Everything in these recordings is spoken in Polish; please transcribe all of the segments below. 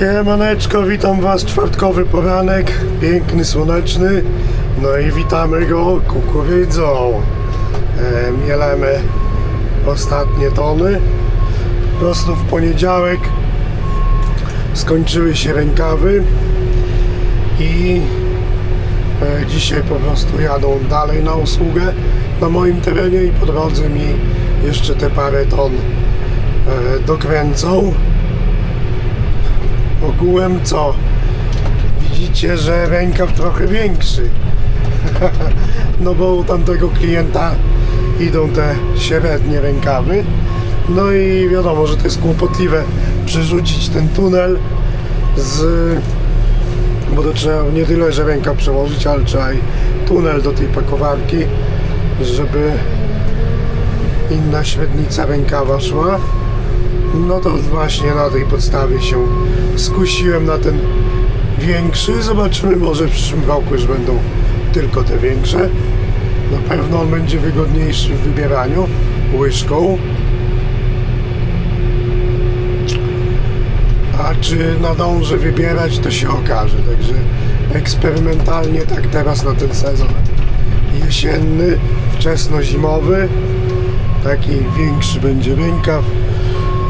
Siemaneczko, witam was, czwartkowy poranek, piękny, słoneczny, no i witamy go kukurydzą. E, mielemy ostatnie tony, prostu w poniedziałek skończyły się rękawy i e, dzisiaj po prostu jadą dalej na usługę na moim terenie i po drodze mi jeszcze te parę ton e, dokręcą. Ogółem co? Widzicie, że rękaw trochę większy. no bo u tamtego klienta idą te średnie rękawy. No i wiadomo, że to jest kłopotliwe przerzucić ten tunel z... Bo to trzeba nie tyle, że rękaw przełożyć, ale trzeba i tunel do tej pakowarki, żeby inna średnica rękawa szła. No to właśnie na tej podstawie się skusiłem na ten większy. Zobaczymy, może w przyszłym roku już będą tylko te większe. Na pewno on będzie wygodniejszy w wybieraniu łyżką. A czy nadążę wybierać, to się okaże. Także eksperymentalnie tak teraz na ten sezon jesienny, wczesno-zimowy. Taki większy będzie rękaw.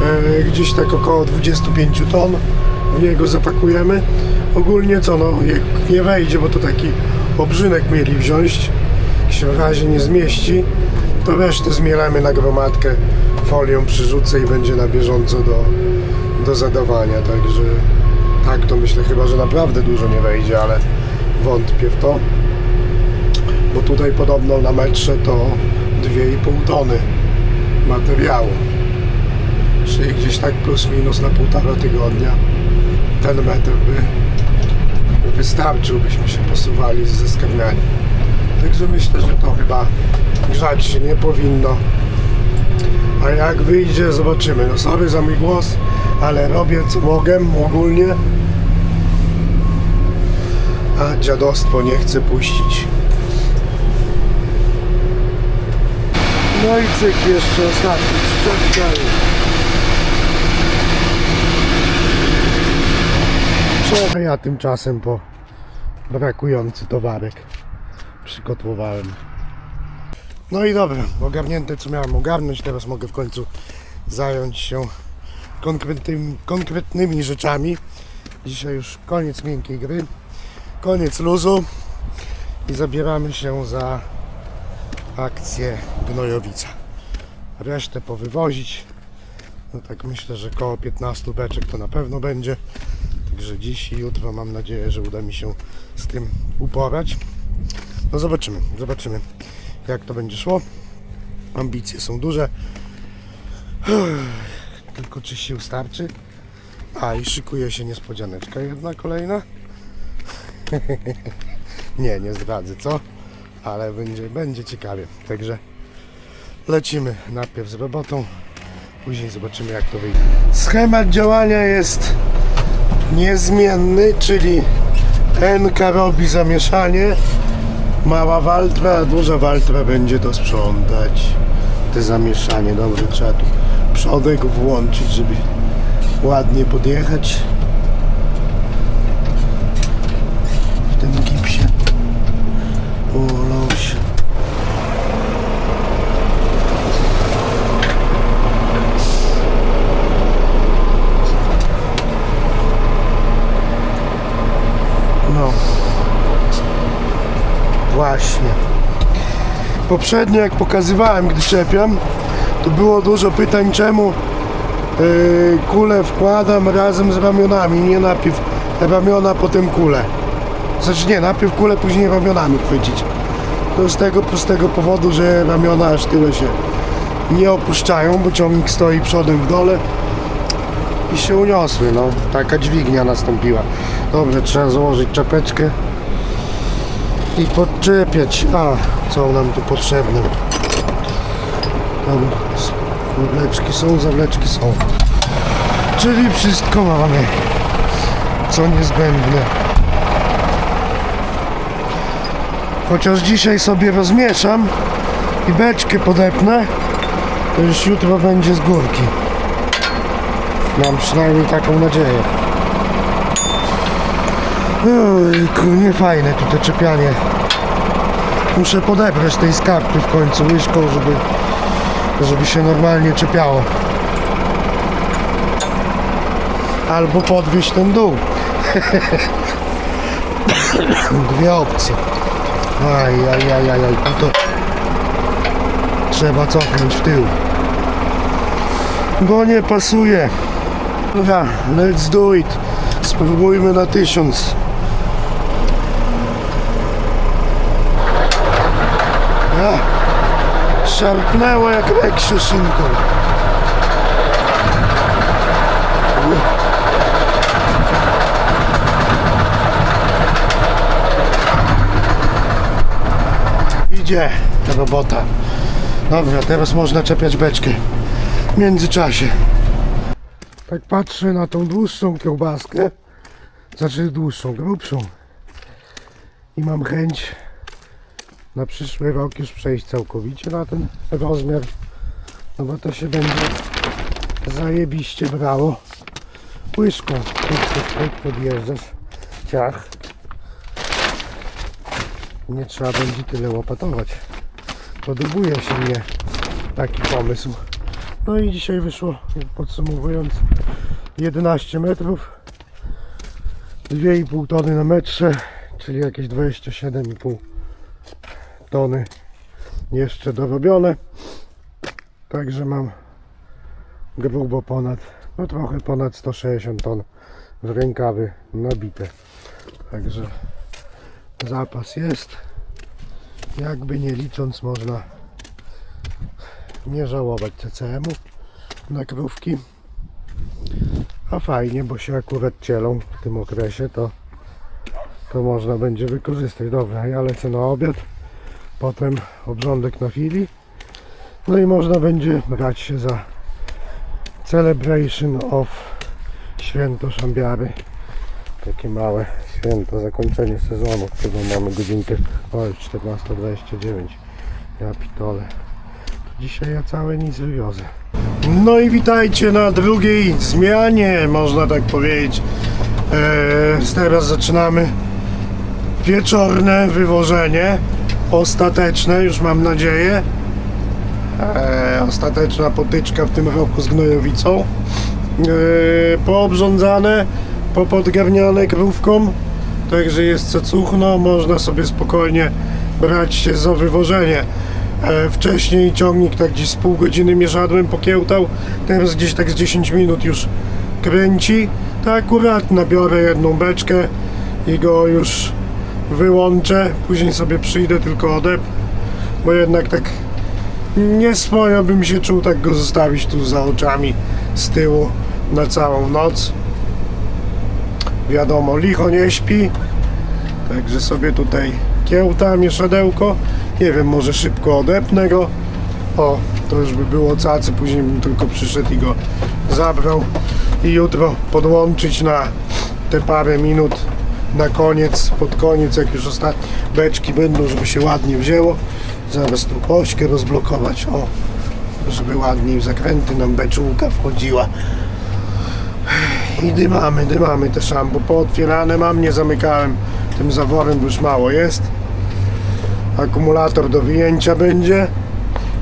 E, gdzieś tak około 25 ton w niego zapakujemy. Ogólnie co, no jak nie wejdzie, bo to taki obrzynek mieli wziąć, jak się w razie nie zmieści, to resztę zmielamy na gromadkę, folią przyrzucę i będzie na bieżąco do, do zadawania, także tak to myślę, chyba że naprawdę dużo nie wejdzie, ale wątpię w to, bo tutaj podobno na metrze to 2,5 tony materiału czyli gdzieś tak plus minus na półtora tygodnia ten metr by wystarczył, byśmy się posuwali ze skarmianiem. Także myślę, że to chyba grzać się nie powinno. A jak wyjdzie, zobaczymy. No sorry za mój głos, ale robię co mogę ogólnie. A dziadostwo nie chcę puścić. No i cyk jeszcze ostatni przyczep Co ja tymczasem po brakujący towarek przygotowałem. No i dobra, ogarnięte co miałem ogarnąć, teraz mogę w końcu zająć się konkretnymi, konkretnymi rzeczami. Dzisiaj już koniec miękkiej gry, koniec luzu i zabieramy się za akcję Gnojowica. Resztę powywozić. No tak myślę, że koło 15 beczek to na pewno będzie. Także dziś i jutro mam nadzieję, że uda mi się z tym uporać. No zobaczymy, zobaczymy jak to będzie szło. Ambicje są duże. Tylko czy sił starczy? A i szykuje się niespodzianeczka jedna kolejna. nie, nie zdradzę co, ale będzie, będzie ciekawie. Także lecimy najpierw z robotą, później zobaczymy jak to wyjdzie. Schemat działania jest niezmienny, czyli NK robi zamieszanie, mała waltra, a duża waltra będzie to sprzątać. Te zamieszanie, dobrze, trzeba tu przodek włączyć, żeby ładnie podjechać. W tym gipsie. O, loś. No. Właśnie. Poprzednio jak pokazywałem, gdy czepiam, to było dużo pytań, czemu yy, kulę wkładam razem z ramionami, nie najpierw ramiona, potem kulę. Znaczy nie, najpierw kulę, później ramionami chwycić. To z tego prostego powodu, że ramiona aż tyle się nie opuszczają, bo ciągnik stoi przodem w dole i się uniosły, no. Taka dźwignia nastąpiła. Dobrze, trzeba założyć czapeczkę i podczepiać. A, co nam tu potrzebne? Tam zawleczki są, zawleczki są. Czyli wszystko mamy, co niezbędne. Chociaż dzisiaj sobie rozmieszam i beczkę podepnę, to już jutro będzie z górki. Mam przynajmniej taką nadzieję. Ojku, nie fajne tu to czepianie. Muszę podebrać tej skarpy w końcu łyżką, żeby, żeby się normalnie czepiało. Albo podwieźć ten dół. Dwie opcje. Aj, aj, aj, aj, to trzeba cofnąć w tył. Bo nie pasuje. Dobra, let's do it. Spróbujmy na tysiąc. Ja, szarpnęło jak reksiu szynką. Idzie ta robota. Dobra, teraz można czepiać beczkę. W międzyczasie. Tak patrzę na tą dłuższą kiełbaskę. Znaczy dłuższą, grubszą. I mam chęć na przyszły rok już przejść całkowicie na ten rozmiar. No bo to się będzie zajebiście brało. Łyżką. Podjeżdżasz. Ciach. Nie trzeba będzie tyle łopatować. Podobuje się mnie taki pomysł. No i dzisiaj wyszło, podsumowując, 11 metrów, 2,5 tony na metrze, czyli jakieś 27,5 tony jeszcze dorobione. Także mam grubo ponad, no trochę ponad 160 ton w rękawy nabite. Także zapas jest. Jakby nie licząc można nie żałować CCM-u na krówki. A fajnie, bo się akurat cielą w tym okresie, to, to można będzie wykorzystać. Dobra, ja lecę na obiad, potem obrządek na fili. No i można będzie brać się za Celebration of Święto Szambiary. Takie małe święto, zakończenie sezonu, którego mamy godzinkę, o już 14.29. Ja pitole. Dzisiaj ja całe nic wywiozę. No i witajcie na drugiej zmianie, można tak powiedzieć. Eee, teraz zaczynamy wieczorne wywożenie. Ostateczne, już mam nadzieję. Eee, ostateczna potyczka w tym roku z gnojowicą. Eee, poobrządzane, popodgarniane krówką. Także jest co cuchno, można sobie spokojnie brać się za wywożenie. E, wcześniej ciągnik tak gdzieś z pół godziny mieszadłem, pokiełtał, teraz gdzieś tak z 10 minut już kręci. Tak akurat nabiorę jedną beczkę i go już wyłączę. Później sobie przyjdę tylko odep, bo jednak tak nie swojo bym się czuł tak go zostawić tu za oczami z tyłu na całą noc. Wiadomo, licho nie śpi, także sobie tutaj kiełta, mieszadełko. Nie wiem, może szybko odepnę go. O, to już by było cacy, później bym tylko przyszedł i go zabrał. I jutro podłączyć na te parę minut na koniec, pod koniec, jak już ostatnie beczki będą, żeby się ładnie wzięło. Zaraz tu ośkę rozblokować, o, żeby ładniej w zakręty nam beczułka wchodziła. I dymamy, dymamy te szambo. Pootwierane mam, nie zamykałem tym zaworem, bo już mało jest. Akumulator do wyjęcia będzie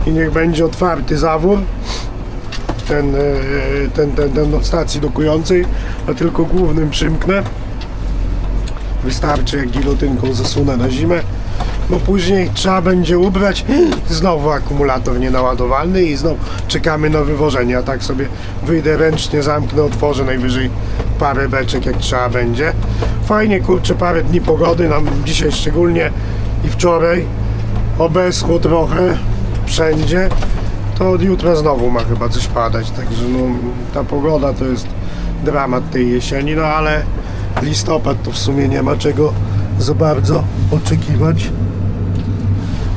i niech będzie otwarty zawór. Ten, e, ten, ten, ten od stacji dokującej, a tylko głównym przymknę. Wystarczy jak gilotynką zasunę na zimę. Bo później trzeba będzie ubrać znowu akumulator nienaładowalny i znowu czekamy na wywożenie. A tak sobie wyjdę ręcznie, zamknę, otworzę najwyżej parę beczek jak trzeba będzie. Fajnie kurczę parę dni pogody nam dzisiaj szczególnie i wczoraj obeschło trochę wszędzie. To od jutra znowu ma chyba coś padać, także no ta pogoda to jest dramat tej jesieni, no ale listopad to w sumie nie ma czego za bardzo oczekiwać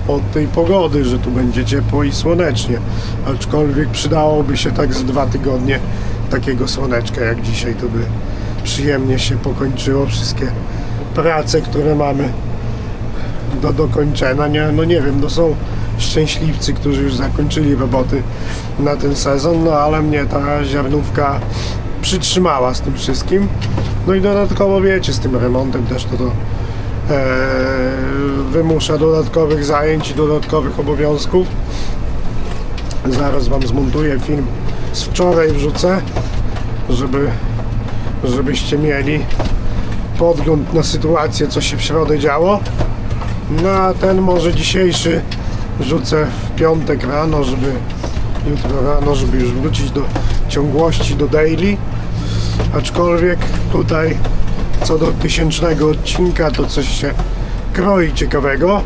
od tej pogody, że tu będzie ciepło i słonecznie. Aczkolwiek przydałoby się tak z dwa tygodnie takiego słoneczka jak dzisiaj, to by przyjemnie się pokończyło wszystkie prace, które mamy do dokończenia. Nie, no nie wiem, no są szczęśliwcy, którzy już zakończyli roboty na ten sezon, no ale mnie ta ziarnówka przytrzymała z tym wszystkim. No i dodatkowo wiecie, z tym remontem też to, to e, wymusza dodatkowych zajęć i dodatkowych obowiązków. Zaraz Wam zmontuję film z wczoraj wrzucę, żeby, żebyście mieli podgląd na sytuację, co się w środę działo. No a ten może dzisiejszy rzucę w piątek rano, żeby jutro rano, żeby już wrócić do ciągłości, do daily. Aczkolwiek tutaj co do tysięcznego odcinka to coś się kroi ciekawego.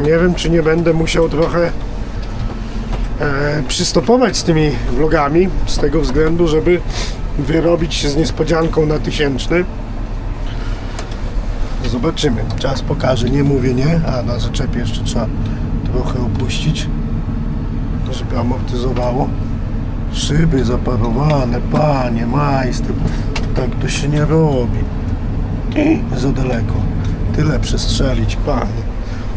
Nie wiem, czy nie będę musiał trochę e, przystopować z tymi vlogami, z tego względu, żeby wyrobić się z niespodzianką na tysięczny. Zobaczymy. Czas pokaże. Nie mówię nie. A na zaczepie jeszcze trzeba trochę opuścić, żeby amortyzowało. Szyby zaparowane, panie majster. Tak to się nie robi. I za daleko. Tyle przestrzelić, panie.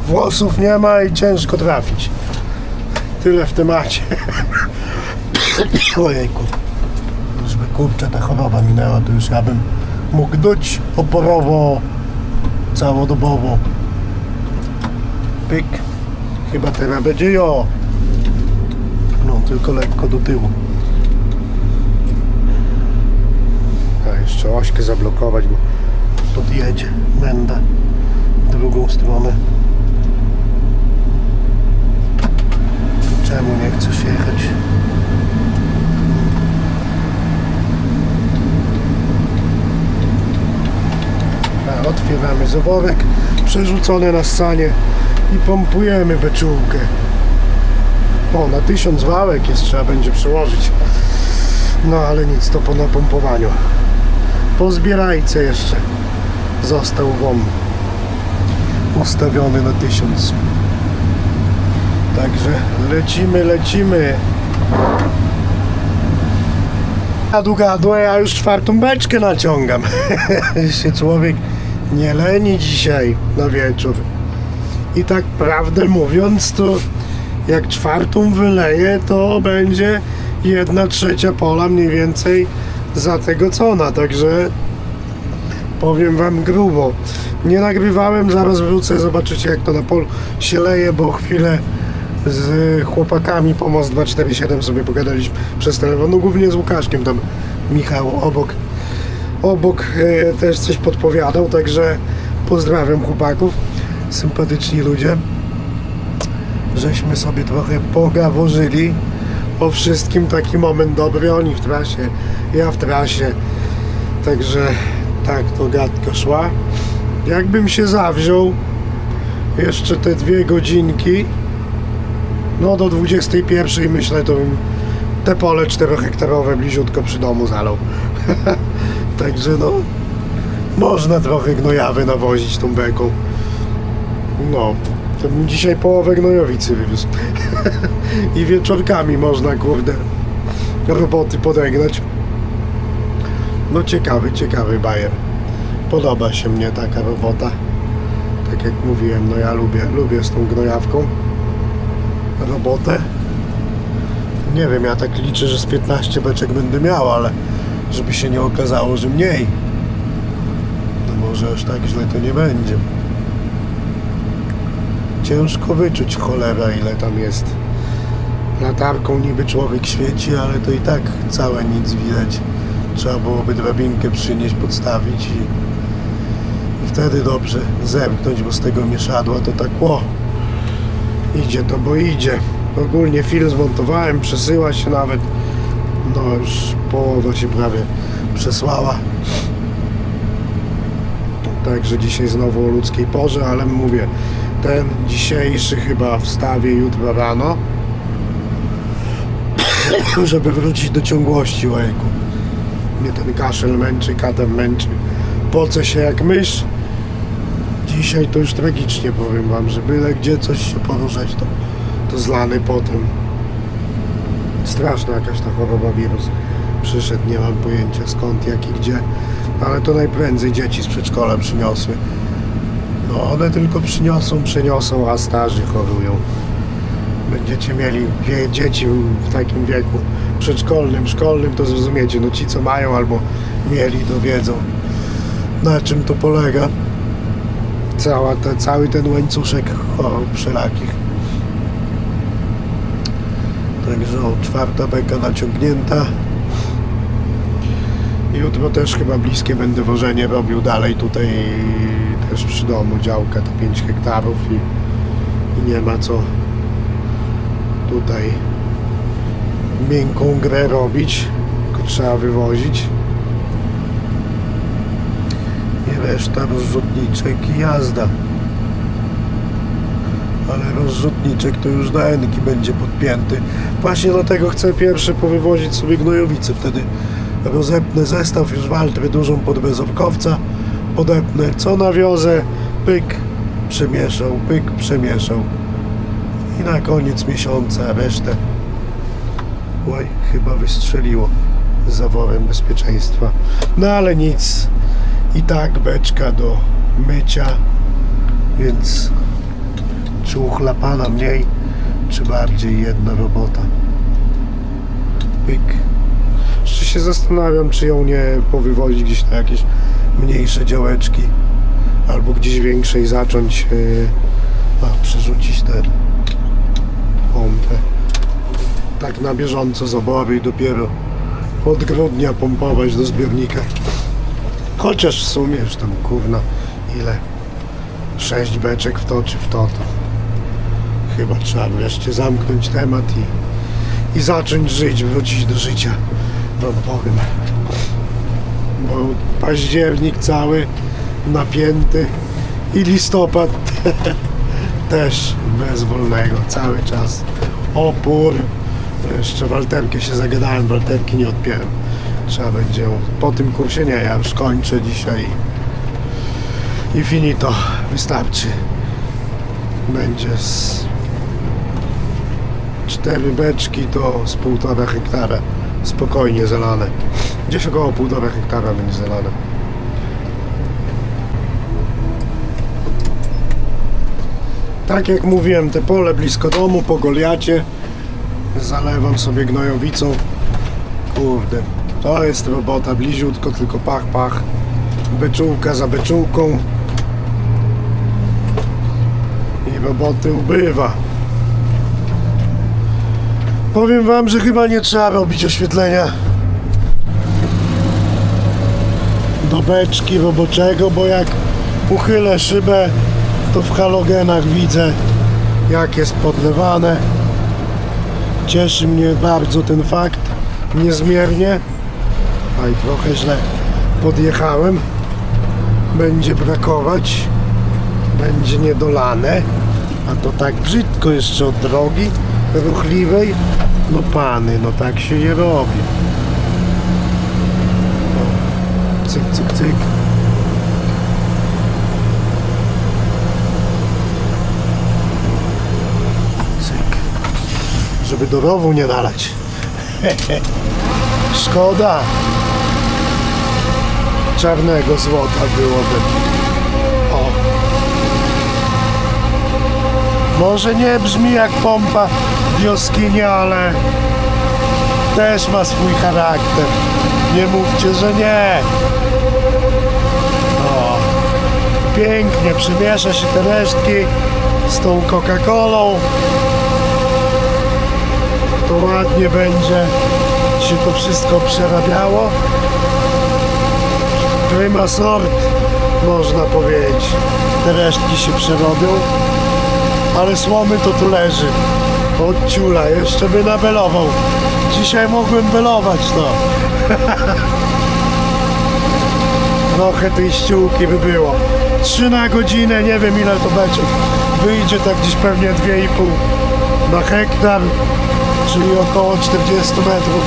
Włosów nie ma i ciężko trafić. Tyle w temacie. Ojejku. Żeby kurczę ta choroba minęła, to już ja bym mógł duć oporowo całodobowo. Pyk. Chyba teraz będzie jo. No, tylko lekko do tyłu. A jeszcze ośkę zablokować, bo podjedzie w drugą stronę. Czemu nie chcesz jechać? Otwieramy zaworek przerzucony na sanie i pompujemy beczułkę. O, na tysiąc wałek jest, trzeba będzie przełożyć. No ale nic, to po napompowaniu. Po zbierajce jeszcze został WOM ustawiony na tysiąc. Także lecimy, lecimy. Gadu, gadu, ja już czwartą beczkę naciągam. się człowiek nie leni dzisiaj na wieczór. I tak prawdę mówiąc, to jak czwartą wyleję, to będzie jedna trzecia pola mniej więcej za tego cona. Także powiem wam grubo. Nie nagrywałem, zaraz wrócę, zobaczycie jak to na polu się leje, bo chwilę z chłopakami Pomost 247 sobie pogadaliśmy przez telefon, no głównie z Łukaszkiem tam Michał obok. Obok e, też coś podpowiadał, także pozdrawiam chłopaków, sympatyczni ludzie. Żeśmy sobie trochę pogaworzyli. O wszystkim, taki moment dobry, oni w trasie, ja w trasie, także tak to gadka szła. Jakbym się zawziął jeszcze te dwie godzinki, no do 21 myślę, to bym te pole 4-hektarowe bliziutko przy domu zalał. także no, można trochę gnojawy nawozić tą beką. No, to bym dzisiaj połowę gnojowicy wywiózł. I wieczorkami można, kurde, roboty podegnać. No ciekawy, ciekawy bajer. Podoba się mnie taka robota. Tak jak mówiłem, no ja lubię, lubię z tą gnojawką robotę. Nie wiem, ja tak liczę, że z 15 beczek będę miał, ale żeby się nie okazało, że mniej. No może aż tak źle to nie będzie. Ciężko wyczuć cholera ile tam jest. Latarką niby człowiek świeci, ale to i tak całe nic widać. Trzeba byłoby drabinkę przynieść, podstawić i, i wtedy dobrze zerknąć, bo z tego mieszadła to tak ło. Idzie to, bo idzie. Ogólnie film zmontowałem, przesyła się nawet. No już połowa się prawie przesłała. Także dzisiaj znowu o ludzkiej porze, ale mówię, ten dzisiejszy chyba wstawię jutro rano, żeby wrócić do ciągłości ojku. Mnie ten kaszel męczy, katem męczy. Poce się jak mysz. Dzisiaj to już tragicznie powiem wam, że byle gdzie coś się poruszać, to, to zlany potem. Straszna jakaś ta choroba, wirus przyszedł, nie mam pojęcia skąd, jak i gdzie, ale to najprędzej dzieci z przedszkola przyniosły. No one tylko przyniosą, przeniosą, a starzy chorują. Będziecie mieli dzieci w takim wieku przedszkolnym, szkolnym, to zrozumiecie. No ci co mają albo mieli, to wiedzą. na czym to polega. Cała te, cały ten łańcuszek chorób wszelakich. Także o, czwarta beka naciągnięta. Jutro też chyba bliskie będę wożenie robił dalej tutaj też przy domu działka to 5 hektarów i, i nie ma co tutaj miękką grę robić, tylko trzeba wywozić. I reszta rozrzutniczek i jazda. Ale rozrzutniczek to już na enki będzie podpięty. Właśnie dlatego chcę pierwszy powywozić sobie gnojowice. Wtedy rozepnę zestaw już waltry dużą pod bezorkowca. Podepnę co nawiozę, pyk, przemieszał, pyk, przemieszał. I na koniec miesiąca resztę. Chyba wystrzeliło zaworem bezpieczeństwa. No ale nic. I tak beczka do mycia, więc czy uchlapana mniej, czy bardziej jedna robota. Pyk. Jeszcze się zastanawiam, czy ją nie powywozić gdzieś na jakieś mniejsze działeczki, albo gdzieś większej zacząć yy, a, przerzucić pompę. Tak na bieżąco z obory i dopiero od grudnia pompować do zbiornika. Chociaż w sumie już tam kurna ile? Sześć beczek w to czy w to, to chyba trzeba wreszcie zamknąć temat i, i zacząć żyć, wrócić do życia. Wam powiem. Bo październik cały napięty i listopad też bez wolnego cały czas. Opór. Jeszcze walterkę się zagadałem, walterki nie odpiąłem. Trzeba będzie po tym kursie nie, ja już kończę dzisiaj i finito, wystarczy. Będzie z cztery beczki to z półtora hektara spokojnie zalane. Gdzieś około półtora hektara będzie zalane. Tak jak mówiłem, te pole blisko domu po Goliacie zalewam sobie gnojowicą. Kurde, to jest robota bliziutko, tylko pach, pach. Beczułka za beczułką. I roboty ubywa. Powiem wam, że chyba nie trzeba robić oświetlenia do beczki roboczego, bo jak uchylę szybę, to w halogenach widzę jak jest podlewane. Cieszy mnie bardzo ten fakt, niezmiernie. A i trochę źle podjechałem. Będzie brakować, będzie niedolane, a to tak brzydko jeszcze od drogi ruchliwej. No pany, no tak się je robi. Cyk, cyk. Cyk. Żeby do rowu nie nalać. Szkoda. Czarnego złota byłoby. O. Może nie brzmi jak pompa w jaskinie, ale też ma swój charakter. Nie mówcie, że nie. O. Pięknie przemiesza się te resztki z tą Coca-Colą. To ładnie będzie się to wszystko przerabiało. Prima sort, można powiedzieć. Te resztki się przerobią, ale słomy to tu leży. Od ciula, jeszcze by nabelował. Dzisiaj mogłem belować, no. Trochę tej ściółki by było. 3 na godzinę, nie wiem ile to będzie. Wyjdzie tak gdzieś pewnie 2,5 na hektar, czyli około 40 metrów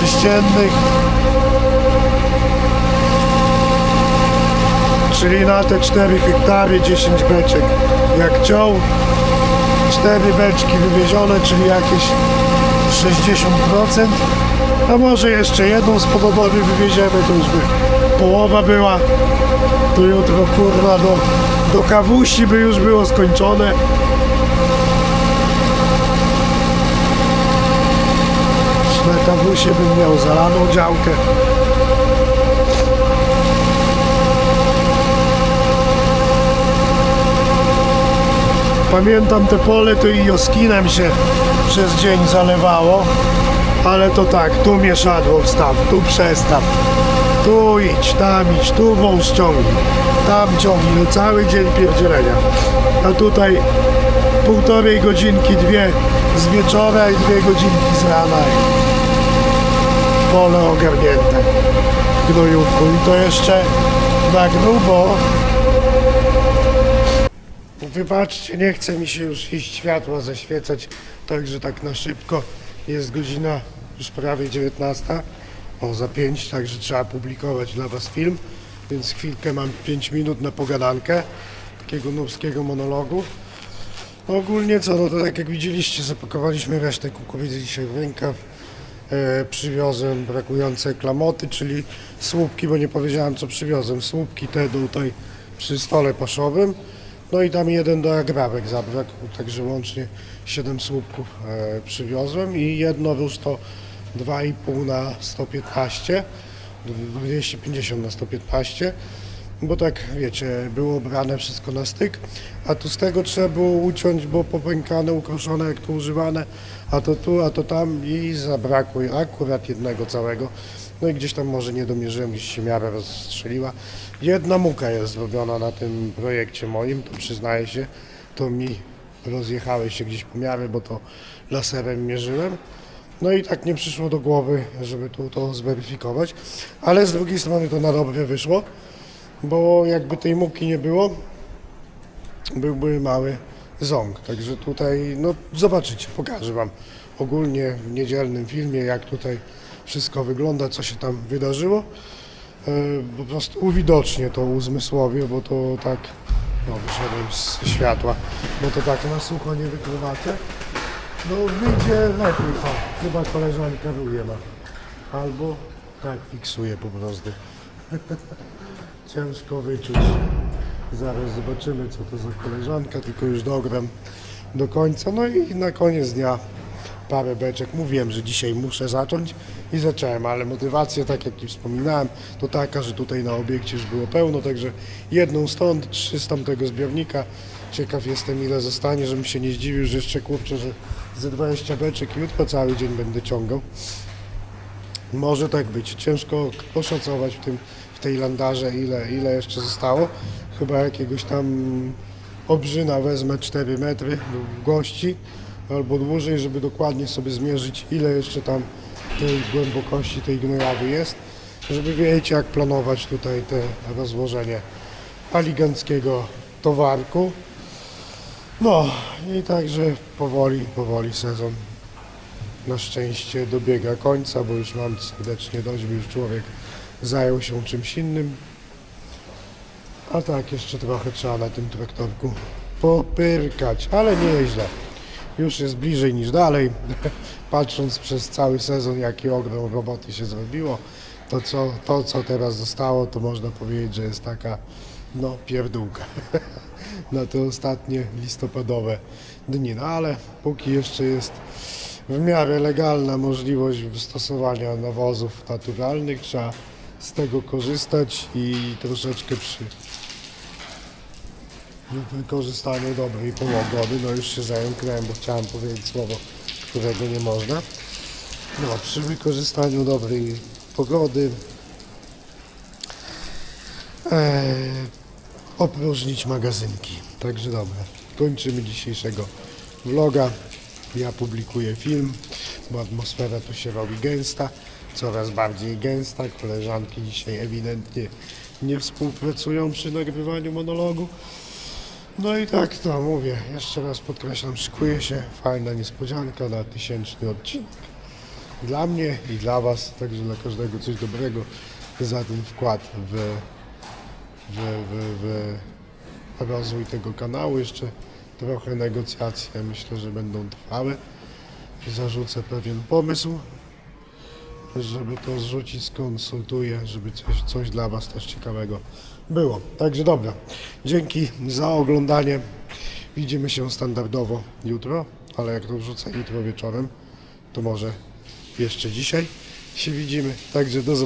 sześciennych. Czyli na te 4 hektary 10 beczek. Jak ciął, 4 beczki wywiezione, czyli jakieś 60%. A może jeszcze jedną z podobowy wywieziemy, to już by połowa była. To jutro kurwa do, do kawusi by już było skończone. w metabusie bym miał zalaną działkę. Pamiętam te pole to i joskinem się przez dzień zalewało, ale to tak, tu mieszadło wstaw, tu przestaw, tu idź, tam idź, tu wąż ciągnij, tam ciągnij, no cały dzień pierdzielenia. A tutaj półtorej godzinki, dwie z wieczora i dwie godzinki z rana pole ogarnięte gnojówką i to jeszcze na grubo Wybaczcie, nie chce mi się już iść światła zaświecać, także tak na szybko. Jest godzina już prawie 19, o za 5, także trzeba publikować dla Was film, więc chwilkę mam 5 minut na pogadankę takiego nowskiego monologu. No ogólnie co, no to tak jak widzieliście, zapakowaliśmy resztę kukurydzy dzisiaj w rękaw. E, przywiozłem brakujące klamoty, czyli słupki, bo nie powiedziałem co przywiozłem. Słupki te tutaj przy stole paszowym. No i tam jeden do agrabek zabrakł, także łącznie 7 słupków e, przywiozłem i jedno już to 2,5 na 115, 250 na 115, bo tak wiecie, było brane wszystko na styk, a tu z tego trzeba było uciąć, bo popękane, ukroszone jak tu używane, a to tu, a to tam i zabrakło akurat jednego całego. No i gdzieś tam może nie domierzyłem, gdzieś się miara rozstrzeliła. Jedna muka jest zrobiona na tym projekcie moim, to przyznaję się, to mi rozjechały się gdzieś pomiary, bo to laserem mierzyłem. No i tak nie przyszło do głowy, żeby tu to zweryfikować, ale z drugiej strony to na dobre wyszło, bo jakby tej muki nie było, byłby mały ząg. Także tutaj, no zobaczycie, pokażę Wam ogólnie w niedzielnym filmie, jak tutaj wszystko wygląda, co się tam wydarzyło. E, Po prostu uwidocznie to uzmysłowię, bo to tak, no wyszedłem z światła, bo to tak na sucho nie wykrywacie. No wyjdzie lepiej, o, chyba koleżanka ruje ma. Albo tak fiksuje po prostu. Ciężko wyczuć. Zaraz zobaczymy, co to za koleżanka, tylko już dogram do końca. No i na koniec dnia parę beczek. Mówiłem, że dzisiaj muszę zacząć i zacząłem, ale motywacja, tak jak Ci wspominałem, to taka, że tutaj na obiekcie już było pełno, także jedną stąd, trzy z tamtego zbiornika. Ciekaw jestem, ile zostanie, żebym się nie zdziwił, że jeszcze kurczę, że ze 20 beczek jutro cały dzień będę ciągał. Może tak być. Ciężko oszacować w, tym, tej landarze, ile, ile jeszcze zostało. Chyba jakiegoś tam obrzyna wezmę 4 metry długości albo dłużej, żeby dokładnie sobie zmierzyć, ile jeszcze tam tej głębokości tej gnojawy jest, żeby wiedzieć, jak planować tutaj te rozłożenie aliganckiego towarku. No i także powoli, powoli sezon na szczęście dobiega końca, bo już mam serdecznie dość, już człowiek zajął się czymś innym. A tak, jeszcze trochę trzeba na tym traktorku popyrkać, ale nieźle. Już jest bliżej niż dalej. Patrząc przez cały sezon, jaki ogrom roboty się zrobiło, to co, to co teraz zostało, to można powiedzieć, że jest taka no pierdółka na te ostatnie listopadowe dni. No ale póki jeszcze jest w miarę legalna możliwość stosowania nawozów naturalnych, trzeba z tego korzystać i troszeczkę przy wykorzystaniu dobrej pogody, no już się zająknąłem, bo chciałem powiedzieć słowo, którego nie można. No, przy wykorzystaniu dobrej pogody e, opróżnić magazynki. Także dobra, kończymy dzisiejszego vloga. Ja publikuję film, bo atmosfera tu się robi gęsta, coraz bardziej gęsta. Koleżanki dzisiaj ewidentnie nie współpracują przy nagrywaniu monologu. No i tak to mówię, jeszcze raz podkreślam, szykuje się fajna niespodzianka na tysięczny odcinek. Dla mnie i dla Was, także dla każdego coś dobrego za ten wkład w, w, w, w rozwój tego kanału. Jeszcze trochę negocjacje myślę, że będą trwały. Zarzucę pewien pomysł, żeby to zrzucić, skonsultuję, żeby coś, coś dla Was też ciekawego było. Także dobra, dzięki za oglądanie. Widzimy się standardowo jutro, ale jak to wrzucę jutro wieczorem, to może jeszcze dzisiaj się widzimy. Także do zobaczenia.